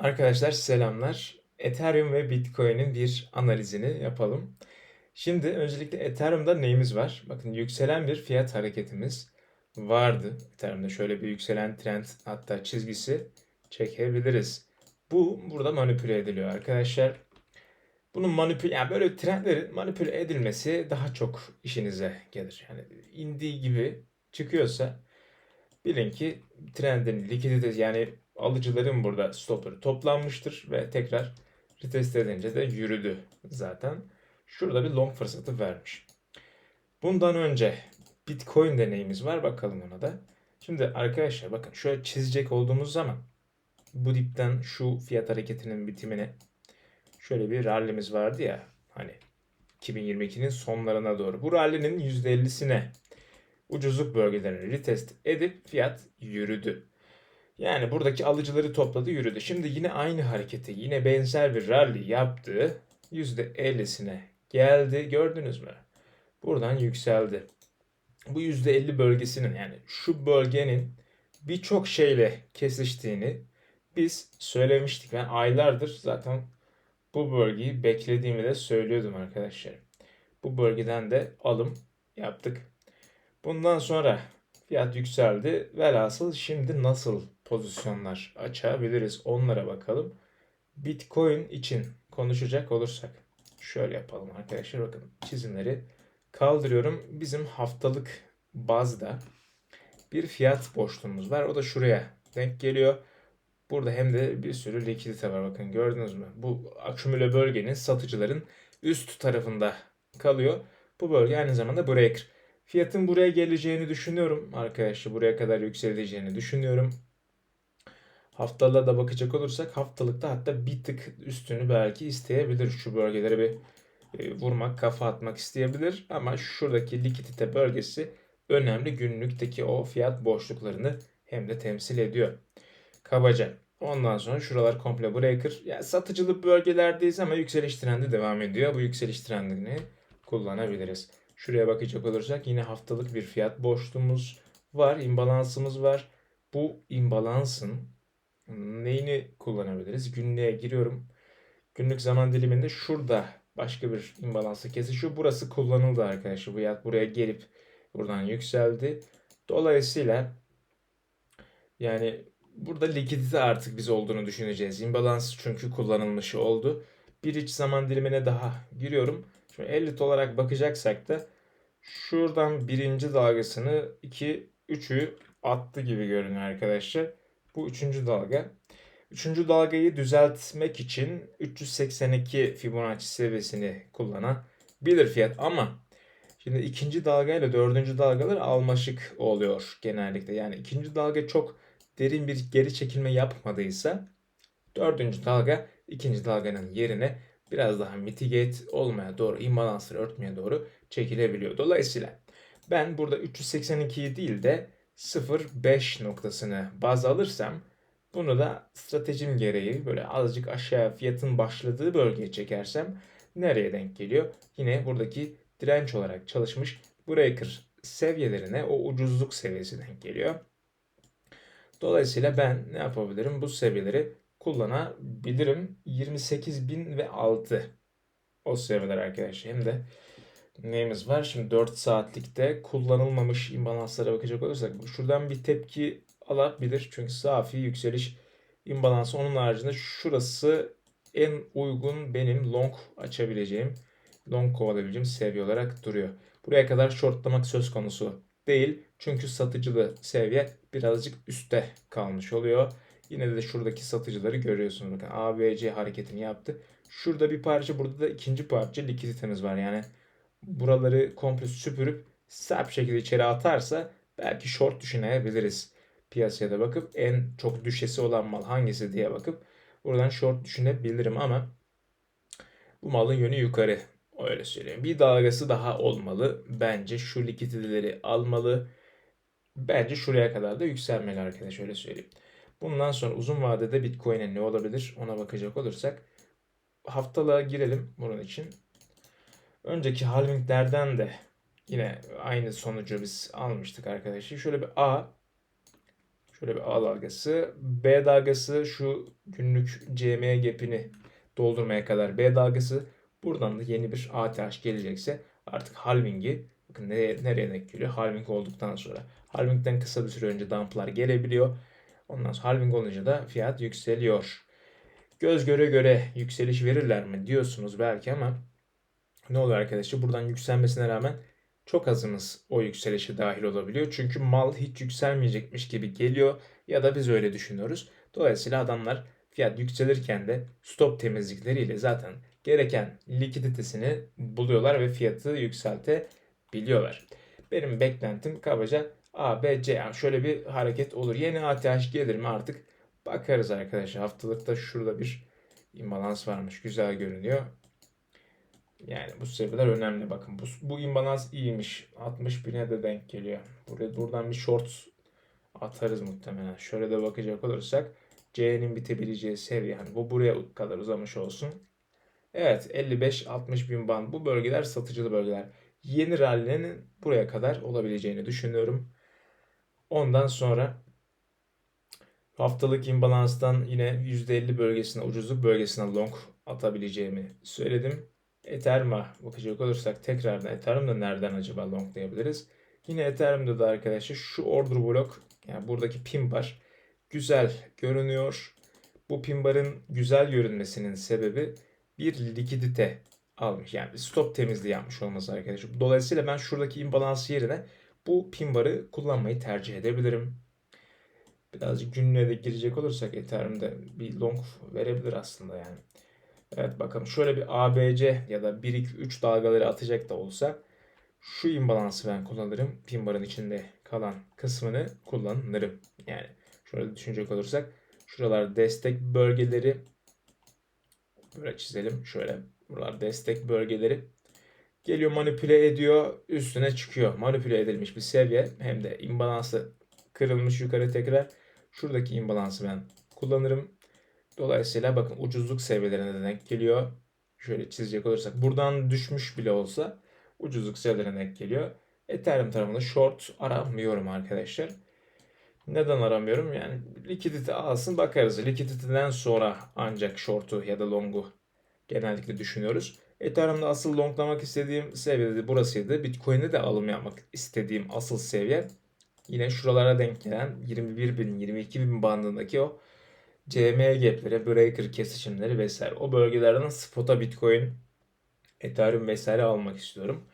Arkadaşlar selamlar. Ethereum ve Bitcoin'in bir analizini yapalım. Şimdi öncelikle Ethereum'da neyimiz var? Bakın yükselen bir fiyat hareketimiz vardı. Ethereum'da şöyle bir yükselen trend hatta çizgisi çekebiliriz. Bu burada manipüle ediliyor arkadaşlar. Bunun manipüle yani böyle trendlerin manipüle edilmesi daha çok işinize gelir. Yani indiği gibi çıkıyorsa bilin ki trendin likiditesi yani alıcıların burada stopları toplanmıştır ve tekrar retest edince de yürüdü zaten. Şurada bir long fırsatı vermiş. Bundan önce Bitcoin deneyimiz var. Bakalım ona da. Şimdi arkadaşlar bakın şöyle çizecek olduğumuz zaman bu dipten şu fiyat hareketinin bitimine şöyle bir rallimiz vardı ya hani 2022'nin sonlarına doğru. Bu rallinin %50'sine ucuzluk bölgelerini retest edip fiyat yürüdü. Yani buradaki alıcıları topladı yürüdü. Şimdi yine aynı hareketi yine benzer bir rally yaptı. %50'sine geldi. Gördünüz mü? Buradan yükseldi. Bu %50 bölgesinin yani şu bölgenin birçok şeyle kesiştiğini biz söylemiştik. Ben aylardır zaten bu bölgeyi beklediğimi de söylüyordum arkadaşlar. Bu bölgeden de alım yaptık. Bundan sonra fiyat yükseldi. Velhasıl şimdi nasıl pozisyonlar açabiliriz onlara bakalım. Bitcoin için konuşacak olursak şöyle yapalım arkadaşlar bakın çizimleri kaldırıyorum. Bizim haftalık bazda bir fiyat boşluğumuz var. O da şuraya denk geliyor. Burada hem de bir sürü likidite var bakın gördünüz mü? Bu akümüle bölgenin satıcıların üst tarafında kalıyor. Bu bölge aynı zamanda breaker. Fiyatın buraya geleceğini düşünüyorum arkadaşlar. Buraya kadar yükseleceğini düşünüyorum. Haftalığa da bakacak olursak haftalıkta hatta bir tık üstünü belki isteyebilir. Şu bölgelere bir e, vurmak, kafa atmak isteyebilir. Ama şuradaki likidite bölgesi önemli. Günlükteki o fiyat boşluklarını hem de temsil ediyor. Kabaca. Ondan sonra şuralar komple breaker. Yani satıcılı bölgelerdeyiz ama yükseliş trendi devam ediyor. Bu yükseliş trendini kullanabiliriz. Şuraya bakacak olursak yine haftalık bir fiyat boşluğumuz var. imbalansımız var. Bu imbalansın neyini kullanabiliriz? Günlüğe giriyorum. Günlük zaman diliminde şurada başka bir imbalansı kesişiyor. Burası kullanıldı arkadaşlar. Bu yat buraya gelip buradan yükseldi. Dolayısıyla yani burada likidite artık biz olduğunu düşüneceğiz. İmbalans çünkü kullanılmış oldu. Bir iç zaman dilimine daha giriyorum. Şimdi 50 olarak bakacaksak da şuradan birinci dalgasını 2 3'ü attı gibi görünüyor arkadaşlar. Bu üçüncü dalga. Üçüncü dalgayı düzeltmek için 382 Fibonacci seviyesini kullanabilir fiyat ama şimdi ikinci dalga ile dördüncü dalgalar almaşık oluyor genellikle. Yani ikinci dalga çok derin bir geri çekilme yapmadıysa dördüncü dalga ikinci dalganın yerine biraz daha mitigate olmaya doğru, imbalansları örtmeye doğru çekilebiliyor. Dolayısıyla ben burada 382'yi değil de 0.5 noktasını baz alırsam bunu da stratejim gereği böyle azıcık aşağı fiyatın başladığı bölgeye çekersem nereye denk geliyor? Yine buradaki direnç olarak çalışmış breaker seviyelerine o ucuzluk seviyesi denk geliyor. Dolayısıyla ben ne yapabilirim? Bu seviyeleri kullanabilirim. 28.000 ve 6 o seviyeler arkadaşlar. Hem de neyimiz var? Şimdi 4 saatlikte kullanılmamış imbalanslara bakacak olursak şuradan bir tepki alabilir. Çünkü safi yükseliş imbalansı onun haricinde şurası en uygun benim long açabileceğim, long kovalayabileceğim seviye olarak duruyor. Buraya kadar shortlamak söz konusu değil. Çünkü satıcılı seviye birazcık üstte kalmış oluyor. Yine de şuradaki satıcıları görüyorsunuz. Bakın ABC hareketini yaptı. Şurada bir parça, burada da ikinci parça likiditemiz var. Yani buraları komple süpürüp sert şekilde içeri atarsa belki short düşünebiliriz. Piyasaya da bakıp en çok düşesi olan mal hangisi diye bakıp buradan short düşünebilirim ama bu malın yönü yukarı. Öyle söyleyeyim. Bir dalgası daha olmalı. Bence şu likiditeleri almalı. Bence şuraya kadar da yükselmeli arkadaş öyle söyleyeyim. Bundan sonra uzun vadede Bitcoin'e ne olabilir ona bakacak olursak haftalığa girelim bunun için. Önceki halvinglerden de yine aynı sonucu biz almıştık arkadaşlar. Şöyle bir A Şöyle bir A dalgası. B dalgası şu günlük CME gap'ini doldurmaya kadar B dalgası. Buradan da yeni bir ATH gelecekse artık halving'i bakın nereye, nereye denk geliyor? Halving olduktan sonra. Halving'den kısa bir süre önce dump'lar gelebiliyor. Ondan sonra halving olunca da fiyat yükseliyor. Göz göre göre yükseliş verirler mi diyorsunuz belki ama ne oluyor arkadaşlar? Buradan yükselmesine rağmen çok azımız o yükselişe dahil olabiliyor. Çünkü mal hiç yükselmeyecekmiş gibi geliyor ya da biz öyle düşünüyoruz. Dolayısıyla adamlar fiyat yükselirken de stop temizlikleriyle zaten gereken likiditesini buluyorlar ve fiyatı yükseltebiliyorlar. Benim beklentim kabaca A, B, C. Yani şöyle bir hareket olur. Yeni ATH gelir mi artık bakarız arkadaşlar. Haftalıkta şurada bir imbalans varmış. Güzel görünüyor. Yani bu seviyeler önemli. Bakın bu, bu imbalans iyiymiş. 60 bine de denk geliyor. Buraya buradan bir short atarız muhtemelen. Şöyle de bakacak olursak C'nin bitebileceği seviye. Yani bu buraya kadar uzamış olsun. Evet 55-60 bin band. Bu bölgeler satıcılı bölgeler. Yeni rally'nin buraya kadar olabileceğini düşünüyorum. Ondan sonra haftalık imbalanstan yine %50 bölgesine ucuzluk bölgesine long atabileceğimi söyledim. Ethereum'a bakacak olursak tekrardan Ethereum'da nereden acaba longlayabiliriz? Yine Ethereum'da da arkadaşlar şu order block yani buradaki pin bar güzel görünüyor. Bu pin barın güzel görünmesinin sebebi bir likidite almış. Yani bir stop temizliği yapmış olması arkadaşlar. Dolayısıyla ben şuradaki imbalans yerine bu pin barı kullanmayı tercih edebilirim. Birazcık günlüğe de girecek olursak Ethereum'da bir long verebilir aslında yani. Evet bakalım şöyle bir ABC ya da 1 2 3 dalgaları atacak da olsa şu imbalansı ben kullanırım. Pin barın içinde kalan kısmını kullanırım. Yani şöyle düşünecek olursak şuralar destek bölgeleri böyle çizelim. Şöyle buralar destek bölgeleri. Geliyor manipüle ediyor. Üstüne çıkıyor. Manipüle edilmiş bir seviye. Hem de imbalansı kırılmış yukarı tekrar. Şuradaki imbalansı ben kullanırım. Dolayısıyla bakın ucuzluk seviyelerine de denk geliyor. Şöyle çizecek olursak buradan düşmüş bile olsa ucuzluk seviyelerine denk geliyor. Ethereum tarafında short aramıyorum arkadaşlar. Neden aramıyorum? Yani likidite alsın bakarız. Likiditeden sonra ancak short'u ya da long'u genellikle düşünüyoruz. Ethereum'da asıl longlamak istediğim seviye de burasıydı. Bitcoin'de de alım yapmak istediğim asıl seviye yine şuralara denk gelen 21 bin 22 bin bandındaki o CME gapleri, breaker kesişimleri vesaire. O bölgelerden spot'a Bitcoin, Ethereum vesaire almak istiyorum.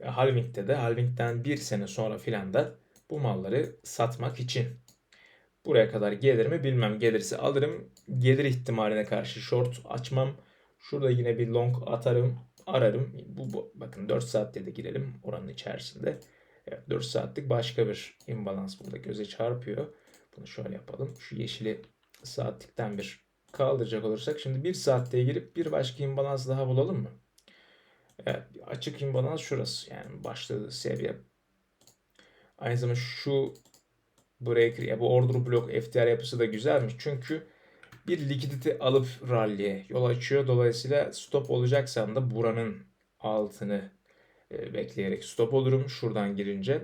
Ve halving'de de halving'den bir sene sonra filan da bu malları satmak için. Buraya kadar gelir mi bilmem. Gelirse alırım. Gelir ihtimaline karşı short açmam. Şurada yine bir long atarım. Ararım. Bu, bu bakın 4 saatte de girelim oranın içerisinde. Evet 4 saatlik başka bir imbalans burada göze çarpıyor. Bunu şöyle yapalım. Şu yeşili saatlikten bir kaldıracak olursak şimdi bir saatte girip bir başka imbalans daha bulalım mı? Evet, açık imbalans şurası. Yani başladığı seviye. Aynı zamanda şu breaker ya bu order block FTR yapısı da güzelmiş. Çünkü bir likidite alıp rally'e yol açıyor. Dolayısıyla stop olacaksam da buranın altını e, bekleyerek stop olurum şuradan girince.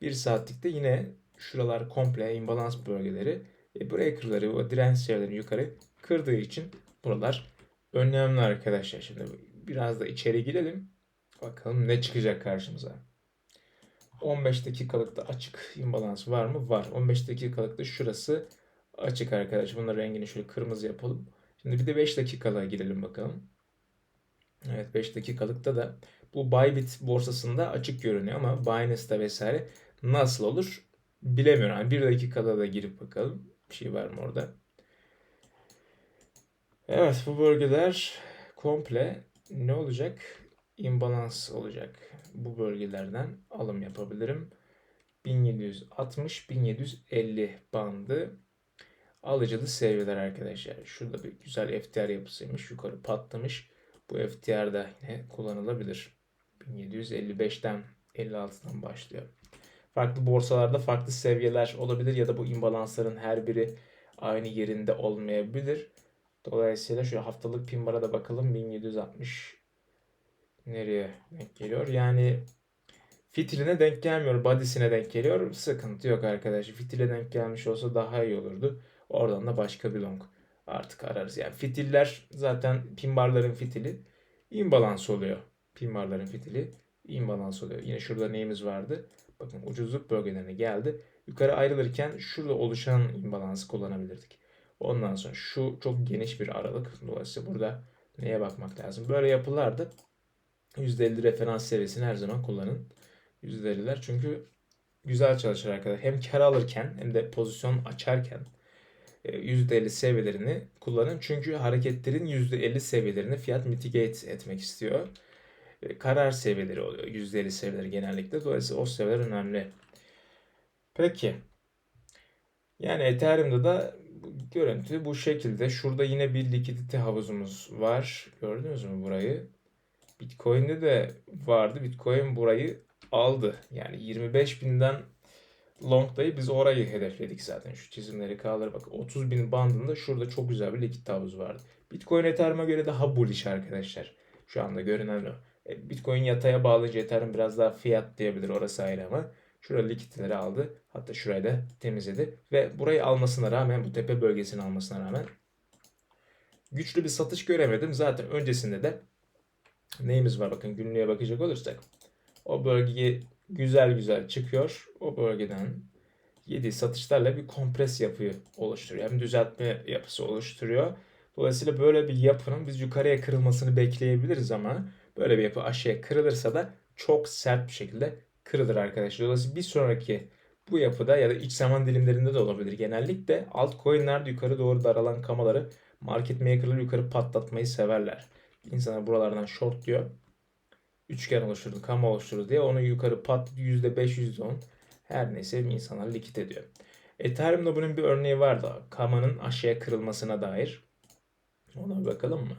Bir saatlikte yine şuralar komple imbalans bölgeleri e, breaker'ları o direnç seviyelerini yukarı kırdığı için buralar önemli arkadaşlar. Şimdi biraz da içeri girelim. Bakalım ne çıkacak karşımıza. 15 dakikalıkta açık imbalans var mı? Var. 15 dakikalıkta şurası açık arkadaşlar. Bunların rengini şöyle kırmızı yapalım. Şimdi bir de 5 dakikalığa girelim bakalım. Evet 5 dakikalıkta da bu Bybit borsasında açık görünüyor ama Binance'da vesaire nasıl olur bilemiyorum. Yani 1 dakikada da girip bakalım. Bir şey var mı orada? Evet bu bölgeler komple ne olacak? imbalans olacak. Bu bölgelerden alım yapabilirim. 1760-1750 bandı alıcılı seviyeler arkadaşlar. Şurada bir güzel FTR yapısıymış. Yukarı patlamış. Bu FTR da yine kullanılabilir. 1755'ten 56'dan başlıyor. Farklı borsalarda farklı seviyeler olabilir ya da bu imbalansların her biri aynı yerinde olmayabilir. Dolayısıyla şu haftalık pinbara da bakalım 1760 nereye denk geliyor? Yani Fitiline denk gelmiyor, body'sine denk geliyor. Sıkıntı yok arkadaşlar. Fitile denk gelmiş olsa daha iyi olurdu. Oradan da başka bir long artık ararız. Yani fitiller zaten pinbarların fitili imbalans oluyor. Pinbarların fitili imbalans oluyor. Yine şurada neyimiz vardı? Bakın ucuzluk bölgelerine geldi. Yukarı ayrılırken şurada oluşan imbalansı kullanabilirdik. Ondan sonra şu çok geniş bir aralık. Dolayısıyla burada neye bakmak lazım? Böyle yapılarda %50 referans seviyesini her zaman kullanın. %50'ler çünkü güzel çalışır arkadaşlar. Hem kar alırken hem de pozisyon açarken %50 seviyelerini kullanın. Çünkü hareketlerin %50 seviyelerini fiyat mitigate etmek istiyor. E, Karar seviyeleri oluyor. %50 seviyeleri genellikle. Dolayısıyla o seviyeler önemli. Peki. Yani Ethereum'da da görüntü bu şekilde. Şurada yine bir likidite havuzumuz var. Gördünüz mü burayı? Bitcoin'de de vardı. Bitcoin burayı aldı. Yani 25 binden long'dayı biz orayı hedefledik zaten. Şu çizimleri kaldır bak 30 bin bandında şurada çok güzel bir likit havuz vardı. Bitcoin Ethereum'a göre daha bullish arkadaşlar. Şu anda görünen o. E, Bitcoin yataya bağlayınca Ethereum biraz daha fiyat diyebilir orası ayrı ama. Şurada likitleri aldı. Hatta şurayı da temizledi. Ve burayı almasına rağmen bu tepe bölgesini almasına rağmen güçlü bir satış göremedim. Zaten öncesinde de neyimiz var bakın günlüğe bakacak olursak. O bölgeyi güzel güzel çıkıyor. O bölgeden yediği satışlarla bir kompres yapıyı oluşturuyor. Hem düzeltme yapısı oluşturuyor. Dolayısıyla böyle bir yapının biz yukarıya kırılmasını bekleyebiliriz ama böyle bir yapı aşağıya kırılırsa da çok sert bir şekilde kırılır arkadaşlar. Dolayısıyla bir sonraki bu yapıda ya da iç zaman dilimlerinde de olabilir. Genellikle altcoin'ler yukarı doğru daralan kamaları market maker'ları yukarı patlatmayı severler. İnsanlar buralardan short diyor üçgen oluşturdu, kama oluşturdu diye onu yukarı pat %5, %10 her neyse insanlar likit ediyor. Ethereum'da bunun bir örneği vardı. Kamanın aşağıya kırılmasına dair. Ona bakalım mı?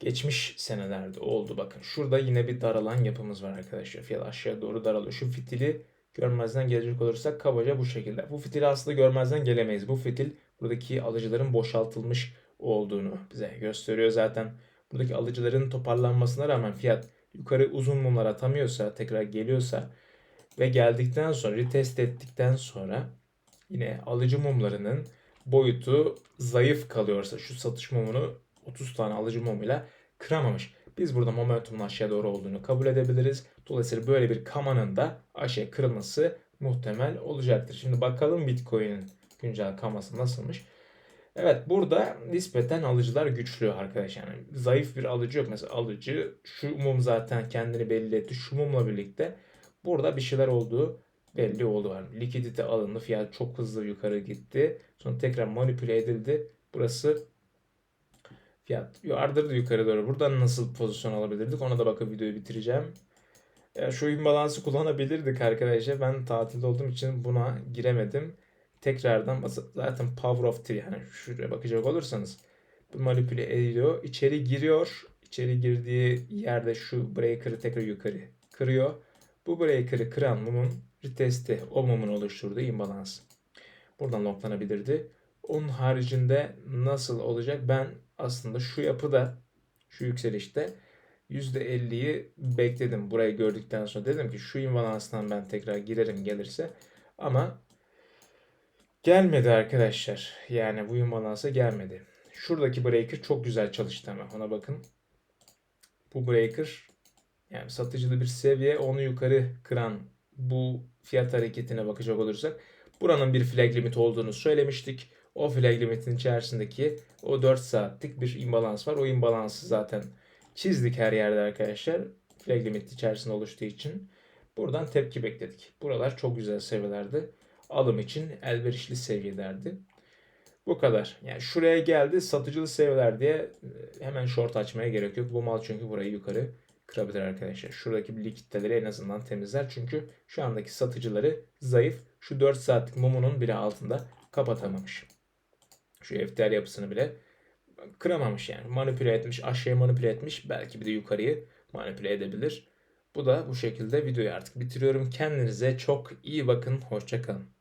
Geçmiş senelerde oldu bakın. Şurada yine bir daralan yapımız var arkadaşlar. Fiyat aşağıya doğru daralıyor. Şu fitili görmezden gelecek olursak kabaca bu şekilde. Bu fitili aslında görmezden gelemeyiz. Bu fitil buradaki alıcıların boşaltılmış olduğunu bize gösteriyor. Zaten buradaki alıcıların toparlanmasına rağmen fiyat yukarı uzun mumlar atamıyorsa, tekrar geliyorsa ve geldikten sonra, retest ettikten sonra yine alıcı mumlarının boyutu zayıf kalıyorsa şu satış mumunu 30 tane alıcı mumuyla kıramamış. Biz burada momentumun aşağı doğru olduğunu kabul edebiliriz. Dolayısıyla böyle bir kamanın da aşağı kırılması muhtemel olacaktır. Şimdi bakalım Bitcoin'in güncel kaması nasılmış. Evet burada nispeten alıcılar güçlü arkadaşlar. Yani zayıf bir alıcı yok. Mesela alıcı şu mum zaten kendini belli etti. Şu mumla birlikte burada bir şeyler olduğu belli oldu. Yani likidite alındı. Fiyat çok hızlı yukarı gitti. Sonra tekrar manipüle edildi. Burası fiyat yardırdı yukarı doğru. Buradan nasıl pozisyon alabilirdik? Ona da bakıp videoyu bitireceğim. Ya şu imbalansı kullanabilirdik arkadaşlar. Ben tatilde olduğum için buna giremedim tekrardan zaten power of three yani şuraya bakacak olursanız bu manipüle ediyor. İçeri giriyor. İçeri girdiği yerde şu breaker'ı tekrar yukarı kırıyor. Bu breaker'ı kıran mumun retesti o mumun oluşturduğu imbalans. Buradan loglanabilirdi. Onun haricinde nasıl olacak? Ben aslında şu yapıda şu yükselişte %50'yi bekledim. Burayı gördükten sonra dedim ki şu imbalanstan ben tekrar girerim gelirse. Ama Gelmedi arkadaşlar. Yani bu imbalansa gelmedi. Şuradaki breaker çok güzel çalıştı ama ona bakın. Bu breaker yani satıcılı bir seviye onu yukarı kıran bu fiyat hareketine bakacak olursak buranın bir flag limit olduğunu söylemiştik. O flag limitin içerisindeki o 4 saatlik bir imbalans var. O imbalansı zaten çizdik her yerde arkadaşlar. Flag limit içerisinde oluştuğu için. Buradan tepki bekledik. Buralar çok güzel seviyelerdi alım için elverişli seviyelerdi. Bu kadar. Yani şuraya geldi satıcılı seviyeler diye e, hemen short açmaya gerek yok. Bu mal çünkü burayı yukarı kırabilir arkadaşlar. Şuradaki likitteleri en azından temizler. Çünkü şu andaki satıcıları zayıf. Şu 4 saatlik mumunun bile altında kapatamamış. Şu FTR yapısını bile kıramamış yani. Manipüle etmiş, aşağıya manipüle etmiş. Belki bir de yukarıyı manipüle edebilir. Bu da bu şekilde videoyu artık bitiriyorum. Kendinize çok iyi bakın. Hoşçakalın.